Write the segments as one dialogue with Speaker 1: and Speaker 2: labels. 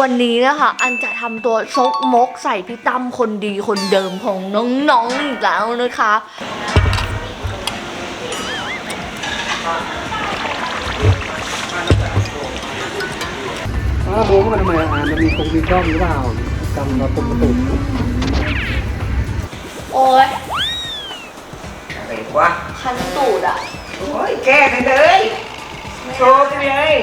Speaker 1: วันนี้นะคะ อันจะทำตัวซกมกใส่พี่ตั้มคนดีคนเดิมของน้องๆอีกแล้วนะคะ
Speaker 2: อ้าวโม้กันทำไมอะมันมีคงมีกล้องหรือเปล่าจำเราตรงประตู
Speaker 1: โอ้ย
Speaker 3: อะไรวะ
Speaker 1: คันตูดอะ
Speaker 3: โอ้ยแก้ไปเลยโชว์ไปเลย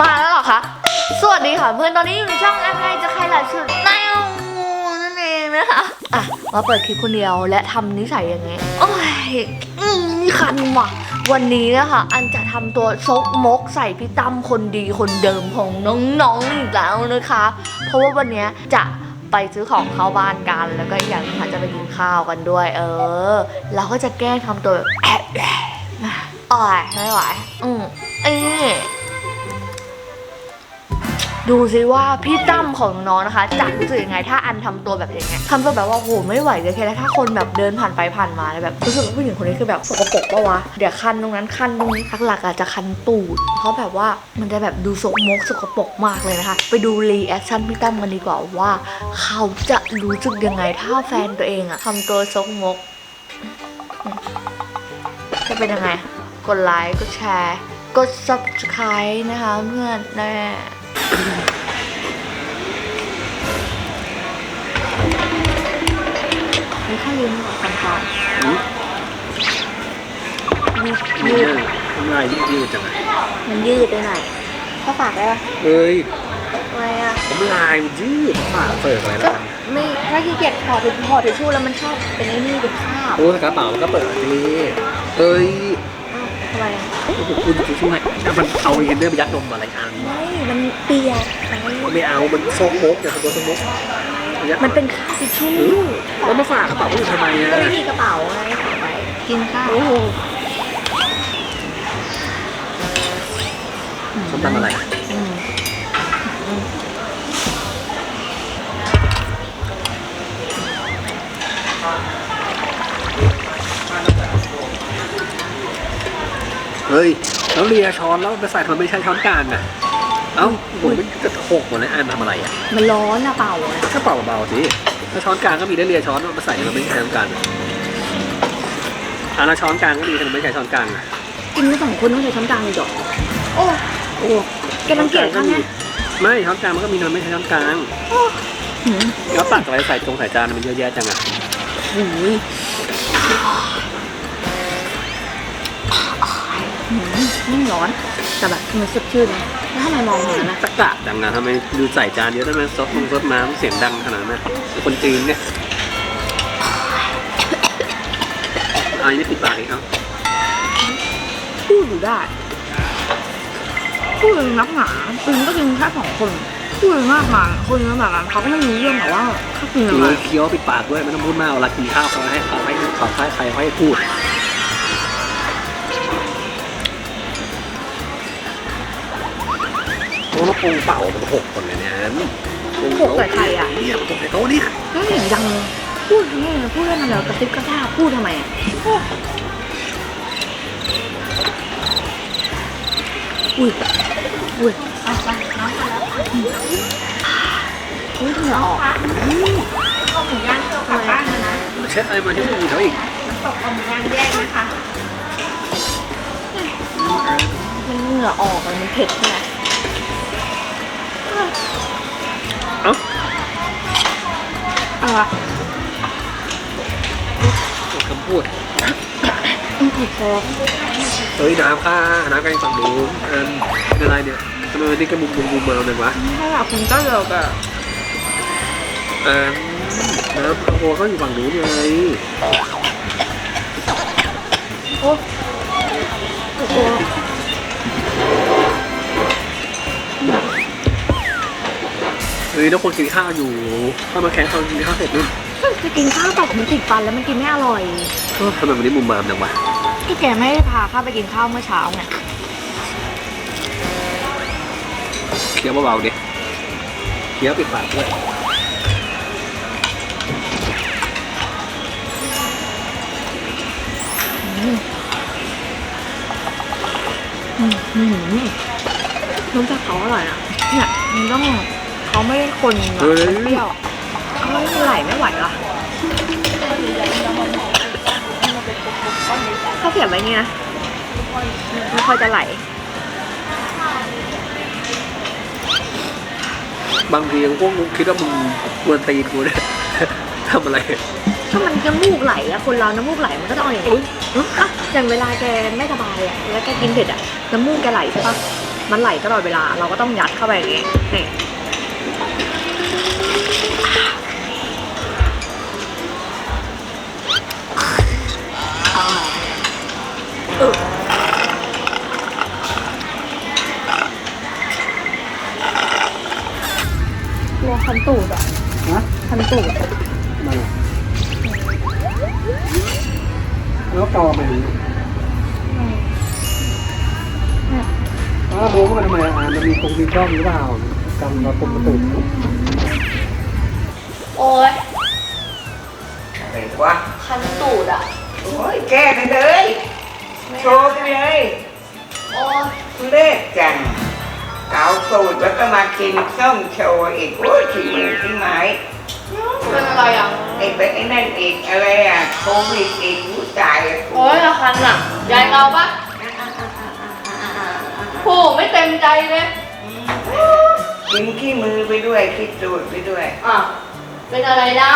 Speaker 1: มาแล้วเหรอคะ สวัสดีค่ะเพื่อนตอนนี้อยู่ในช่องอะไรจะใครหลายชุดแนวนั่นเองนะคะอะมาเปิดคลิปคนเดียวและทำนิสัยอย่างเงี้ยโอ้ยอืมคันว่ะ วันนี้นะคะอันจะทำตัวซกมกใส่พี่ตั้มคนดีคนเดิมของน้องๆอีกแล้วนะคะ เพราะว่าวันนี้จะไปซื้อของเข้าบ้านกัน แล้วก็อีกอย่างนึงค่ะจะไปกินข้าวกันด้วย เออ เราก็จะแกล้งทำตัวแบบแอบแอบอ่อยไม่ไหวอืมเอ๊ ดูซิว่าพี่ตั้มของน้องนะคะ จะรู้สึกยังไงถ้าอันทำตัวแบบอย่างเงี้ยทำตัวแบบว่าโหไม่ไหวเลยแค่ถ้าคนแบบเดินผ่านไปผ่านมาแล้วแบบรู้สึกว่าผู้หญิงคนนี้คือแบบสกปรกปะวะเดี๋ยวคันตรงนั้นคันตรงนี้หลักๆอาจจะคันตูด เพราะแบบว่ามันจะแบบดูสกมกสกปรกมากเลยนะคะ ไปดูรีแอคชั่นพี่ตั้มกันดีกว่าว่า เขาจะรู้สึกยังไงถ้าแฟนตัวเองอะทำตัวสกมกจะเป็นยังไง กดไลค์กดแชร์ กด subscribe นะคะเพื่อนแน่ มีข้าวยืนก่อนค่ะยืด
Speaker 2: นี่
Speaker 1: ยืด
Speaker 2: ทำลายยืดจังไง
Speaker 1: มันยืดไปไหนข้าฝากได้ปะ
Speaker 2: เอ้ย
Speaker 1: อะไรอะ
Speaker 2: ผมลายมันยืดฝาเปิดอะไร
Speaker 1: ก็
Speaker 2: แล้วกัน
Speaker 1: ไม่ถ้าขี้เกียจถอดถึงถอดถึงชู่แล้วมันชอบเป็นไอ้นี่เป็นคราบ
Speaker 2: โอ้ยกระเป๋ามันก็เปิดทีเอ้ย
Speaker 1: อ้าว ทำไมอะ
Speaker 2: คุณช่วยมันเอาเอนเดอร์ไปยัดนมอะไรอัน
Speaker 1: ไม่มันเปียกไป
Speaker 2: ไม่เอา มันโซกมกอย่าทำตัวโซกมก
Speaker 1: มันเป็นคราบทิชู่
Speaker 2: แล้วมาฝากกระเป๋าอยู่ทำไมอะ
Speaker 1: ก็ไม่มีกระเป๋าไงฝากไว้กินข้าว
Speaker 2: ส้มตำอะไร
Speaker 1: อืม
Speaker 2: เฮ้ย แล้วเลียช้อนแล้วไปใส่มันไม่ใช่ช้อนกลางอะ เอ้าผมมันจะหกหมดเลยอันทำอะไรอะ
Speaker 1: มันร้อนอะเปล่าอะ
Speaker 2: ก็เป่าเบาๆสิถ้าช้อนกลางก็มีได้เลียช้อนมาใส่มันไม่ใช่ช้อนกลางอะแล้วช้อนกลางก็มีแต่มันไม่ใช่ช้อนกลางอะ
Speaker 1: กินกันสองคนต้องใช้ช้อนกลางเลยเหรอโอ้
Speaker 2: โอ้
Speaker 1: แกรังเกียจเขาไง
Speaker 2: ไม่ช้อนกลางมันก็มีแต่มันไม่ใช่ช้อนกลาง
Speaker 1: หืม
Speaker 2: แล้วตักอะไรใส่ตรงใส่จานมันเยอะแยะจังอะ
Speaker 1: ยหืมไม่ร้อนแต่แบบมันสดชื่นนะแล้วทำไมมองอย่างนั้นนะ
Speaker 2: ตะกะดังนะทำไมดูใส่จานเยอะทำไมซดมงซดน้ำเสียงดังขนาดนั้นนะคนจีนเนี่ยอันนี้ปิดปากอีกครับ
Speaker 1: พูดอยู่ได้พูดเลยนักหนาตึงก็กินแค่สองคนพูดเลยมากมายคนเยอะแบบนั้นเขาก็ไม่รู้เรื่องแต่ว่าเขากิน
Speaker 2: กิ
Speaker 1: อะ
Speaker 2: น
Speaker 1: ไร
Speaker 2: เลยเคี้ยวปิดปากด้วยไม่ต้องพูดมากเวลากินข้าวเขาให้เขาให้เขาให้ใครเขาให้พูด โอ้แล้วปรุงเป่ามันหกคนเลยเนี่ย
Speaker 1: หกใส่ใครอะ
Speaker 2: เนี่ยมันหกใส่โต๊ะเนี่ย
Speaker 1: ไม่เห็นดังเลยพูดนี่พูดเรื่องอะไรกระติบกระซาบพูดทำไมอะอุ้ยอุ้ยเอาไปน้ำมาแล้วอุ้ยเหงื่อออก
Speaker 3: ข้าวหมูย่างเที่ยวกลับบ้านนะนะ
Speaker 2: เช็ดอะไรมาที่มือเขาอีก
Speaker 3: น้ำตกข้าวหมูย่างแยกนะคะ
Speaker 1: มันเหงื่อออกมันเผ็ดใช่ไหม
Speaker 2: อะ
Speaker 1: ไรวะ
Speaker 2: คำพูด
Speaker 1: อืมเผ็ดคอ
Speaker 2: เฮ้ยน้ำค่ะน้ำกำลังฝั่งนู้นอันเป็นอะไรเนี่ยทำไมวันนี้กระมุมมุมมุมมาหนึ่งวะ
Speaker 1: ถ้าอยากกินก็เลิกอะ
Speaker 2: อ่าน้ำโอ้ก็อยู่ฝั่งนู้นไง
Speaker 1: โอ้โอ้
Speaker 2: เฮ้ยทุกคนกินข้าวอยู่ข้ามาแข่งตอนกินข้าวเสร็จนู่น
Speaker 1: จะกินข้าวแต่มันติดฟันแล้วมันกินไม่อร่อย
Speaker 2: ทำไมวันนี้มุมมามจังวะ
Speaker 1: พี่แกไม่ได้พาข้าไปกินข้าวเมื่อเช้าไง
Speaker 2: เคี้ยวเบาๆดิเคี้ยวปิดปากด้วย
Speaker 1: น้ำจากเขาอร่อยนะเนี่ยมันต้อง เขาไม่ได้คนแบบ
Speaker 2: เฮ้ย
Speaker 1: เปรี้ยวเขาไม่ไหลไม่ไหวละเขาเขียนไว้นี่นะไม่ค่อยจะไหล
Speaker 2: บางทียังพวกมึงคิดว่ามึงกวนตีนกูเนี่ย ทำอะไร
Speaker 1: ถ้ามันน้ำมูกไหลอะคนเราน้ำมูกไหลมันก็ต้องเอาอย่างนี้อะอย่างเวลาแกไม่สบายอะแล้วแกกินเผ็ดอะน้ำมูกแกไหลใช่ปะมันไหลตลอดเวลาเราก็ต้องยัดเข้าไปอย่างงี้นี่ เออรอคันตูดอะ
Speaker 2: ฮะ
Speaker 1: คันตูด
Speaker 2: ทำไมอะแล้วเกาไปนี้อ้าวโบกมันทำไมอะมันมีคงมีกล้องหรือเปล่ากำเราตุ่มตุ่ม
Speaker 1: โอ้ย
Speaker 3: อะไรวะ
Speaker 1: คันตูดอะ
Speaker 3: โอ้ยแก้ไปเลย โชว์ไปเลย
Speaker 1: โอ้ย
Speaker 3: เล็กจังเกาสูตรแล้วก็มากินส้มโชว์อีกโอ้ยที่มือที่ไม้
Speaker 1: เป็นอะไรอะ
Speaker 3: ไอ้เป็นไอ้นั่นอีกอะไรอะโควิดอีกผู้ตายอะ
Speaker 1: โอ้ยละคันอะ ยายเงาปะโหไม่เต็มใจเลย
Speaker 3: กินขี้มือไปด้วยขี้ตูดไปด้วย
Speaker 1: อะ เป็นอะไรเล่า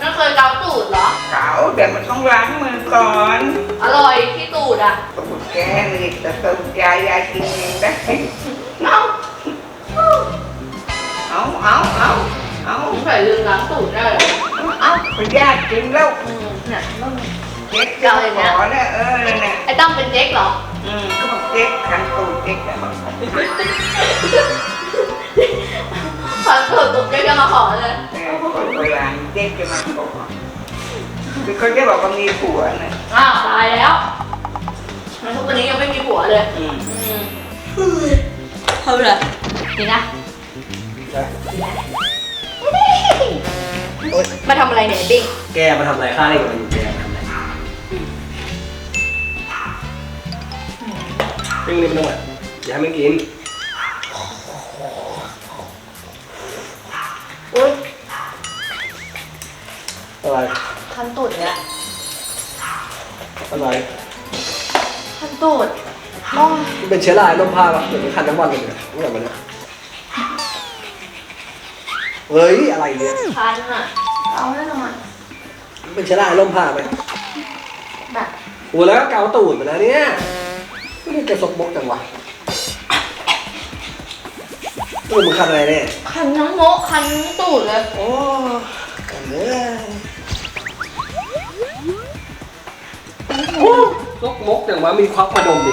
Speaker 1: นั่นเคยเกาตูดเหรอ
Speaker 3: เกาแต่มันต้องล้างมือก่อน
Speaker 1: อร่อยที่ตูดอะ
Speaker 3: ตูดแกนี่แต่ตูดยายยายกินเองได้
Speaker 1: เอ้า
Speaker 3: เอาเอาเอาเอา
Speaker 1: สงสัยลืมล้างตูดได้เลย
Speaker 3: เอาไปญาติกินแล้ว
Speaker 1: อืมเนี่ยต้อง
Speaker 3: เจ๊กจะมาขอเนี่ยเออเนี่ย
Speaker 1: ไอ้ตั้มเป็นเจ๊กเหรอ
Speaker 3: อืมก็บอกเจ๊กขันตูดเจ๊กอะ
Speaker 1: คันตูดตุ๊กเจ๊กจะมาขอเลย
Speaker 3: เออคนโบราณเจ๊กจะมาขอคือเขาจะบอกว่ามีผัวนะ
Speaker 1: อ้าวตายแล้วแล้วทุกวันนี้ยังไม่มีผัวเลย
Speaker 3: อืม
Speaker 1: อืมทำเลยนี่นะมาทำอะไรเนี่ยบิ๊ก
Speaker 2: แกมาทำอะไรข้าได้กับมันอยู่แกมาทำอะไรปิ้งนี่มันต้องแบบอย่าให้มันกิน
Speaker 1: อะ
Speaker 2: ไร
Speaker 1: คันตูดเนี่ย
Speaker 2: อะไร
Speaker 1: คันตูดโอ้ย
Speaker 2: มันเป็นเชื้อราลมผ้าปะเหมือนมันคันทั้งวันเลยเนี่ยรู้จักมันเนี่ยเฮ้ยอะไรเนี่ย
Speaker 1: คันอะเอาแน่นอน
Speaker 2: มันเป็นเชื้อราลมผ้าไหม
Speaker 1: แบบ
Speaker 2: โอ้แล้วก็เกาตูดมาแล้วเนี่ยไม่ได้แกสกบกจังวะเออมึงคันอะไรเนี่ย
Speaker 1: คันทั้งโมกคันทั้งตูดเลย
Speaker 2: โอ้กันเลย โอ้ซกมกอย่างว่ามีควักมาดมดิ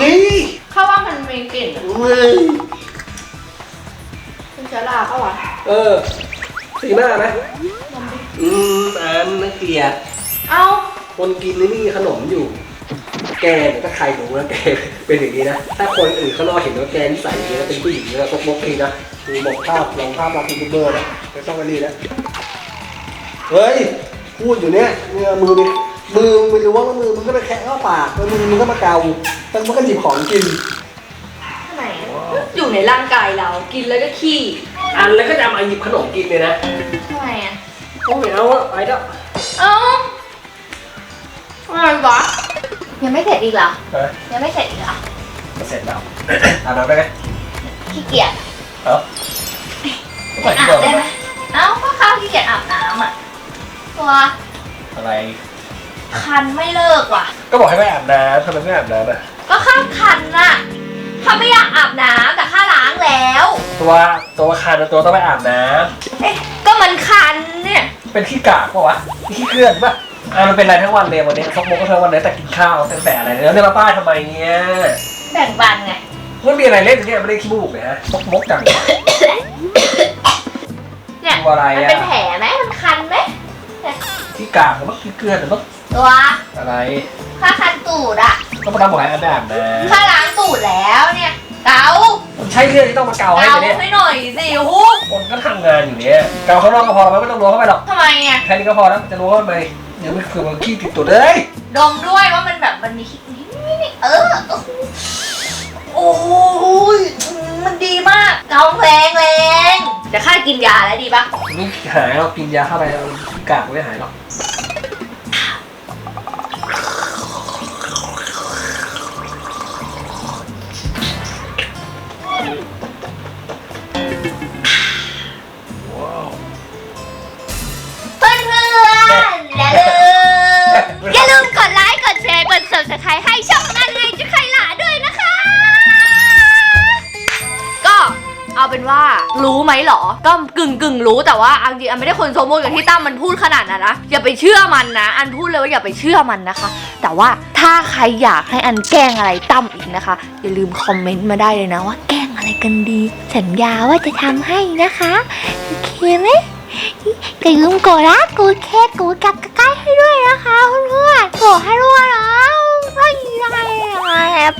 Speaker 2: นี่
Speaker 1: ข้าว่ามันมีกลิ่น
Speaker 2: เว้ย
Speaker 1: เป็นเชื้อราปะวะ
Speaker 2: เออ สีหน้าไหมอืมอันนักเกลียด
Speaker 1: เอา
Speaker 2: คนกินนี่มีขนมอยู่ แกเนี่ยถ้าใครรู้ว่าแกเป็นอย่างนี้นะ ถ้าคนอื่นเขานอเห็นว่าแกนิสัยอย่างนี้แล้วเป็นผู้หญิงแล้วซกมกทีนะดูบอกภาพลองภาพมาคุณทูเบอร์นะไม่ต้องกันดีนะเฮ้ยพูดอยู่เนี่ยเนี่ยมือไป มือมึงไม่รู้ว่ามือมึงก็ไปแคะเข้าปากแล้วมือมึงก็มาเกาแล้วมึงก็หยิบของกิน
Speaker 1: ข้างในอะอยู่ในร่างกายเรา กินแล้วก็ขี้
Speaker 2: อันแล้วก็จะมาหยิบขนมกินเลยนะ
Speaker 1: ทำไมอะ
Speaker 2: โอ้ยเอาอะไปแล้ว
Speaker 1: เอ้าอะไรวะยังไม่เสร็จอีกเหรอ
Speaker 2: เฮ้ย
Speaker 1: ยังไม่เสร็จอีกเหรอ
Speaker 2: เสร็จแล้ว อาบน้ำได้ไหม
Speaker 1: ขี้เกียจ
Speaker 2: เอ้า
Speaker 1: ไม่อาบได้ไหมเอ้าก็ข้าวขี้เกียจอาบน้ำอะ ตัว
Speaker 2: อะไร
Speaker 1: คันไม่เลิกว่ะ
Speaker 2: ก็บอกให้ไม่อาบน้ำทำไมไม่อาบน้ำอะ
Speaker 1: ก็ข้าคันน่ะข้าไม่อยากอาบน้ำแต่ข้าล้างแล้ว
Speaker 2: ตัวตัวคันตัวต้องไปอาบน้
Speaker 1: เอ๊ะก็มันคันเนี่ยำ
Speaker 2: เป็นขี้กากปะวะขี้เคลื่อนปะอ่ามันเป็นอะไรทั้งวันเลยวันนี้ซกมกก็ทั้งวันเลยแต่กินข้าวแต่แต่อะไรเนี่ยแล้วเนี่ยมาป้ายทำไมเนี่ย
Speaker 1: แบ่งปันไง
Speaker 2: มันมีอะไรเล่นเนี่ยไม่ได้ขี้มูกเลยฮะซกมกจัง
Speaker 1: เนี่ย
Speaker 2: ตัวอะไรอะ
Speaker 1: มันเป็นแผลไหมมันคันไหม
Speaker 2: ขี้กากหรือว่าขี้เกลือนหรือว่า
Speaker 1: ตัว
Speaker 2: อะไร
Speaker 1: ข้าคันตูดอะ
Speaker 2: ก็มาทำบอกให้อาบน้ำนะ
Speaker 1: ข้าล้างตูดแล้วเนี่ยเกา
Speaker 2: มันใช่เรื่องที่ต้องมาเกาให้
Speaker 1: เกา
Speaker 2: ไหมเนี่ย
Speaker 1: ให้หน่อยสิฮู
Speaker 2: คนก็ทำงานอยู่เนี่ยเกาข้างนอกก็พอแล้วไม่ต้องล้วงเข้าไปหรอก
Speaker 1: ทำไมอะ
Speaker 2: แค่นี้ก็พอแล้วจะล้วงเข้าไปเดี๋ยวมันคือมันขี้ติดตัวเลย
Speaker 1: ดมด้วยว่ามันแบบมันมีขี้นี่เออโอ้ยมันดีมากกำแรงแรงจะค่ากินยาแล้วดีปะ
Speaker 2: ไม่หายหรอกกินยาเข้าไปแล้วกากไม่หายหรอก
Speaker 1: ไหมหรอ ก็กึ่งกึ่งรู้แต่ว่าอังจริงอันไม่ได้คนโซโมอย่างที่ตั้มมันพูดขนาดนั้นนะ อย่าไปเชื่อมันนะ อันพูดเลยว่าอย่าไปเชื่อมันนะคะ แต่ว่าถ้าใครอยากให้อันแกล้งอะไรตั้มอีกนะคะ อย่าลืมคอมเมนต์มาได้เลยนะว่าแกล้งอะไรกันดี สัญญาว่าจะทำให้นะคะ โอเคไหมอย่าลืมกดรักกดแคสกดกับใกล้ให้ด้วยนะคะเพื่อนๆกดให้ด้วยนะไม่ได้แฮป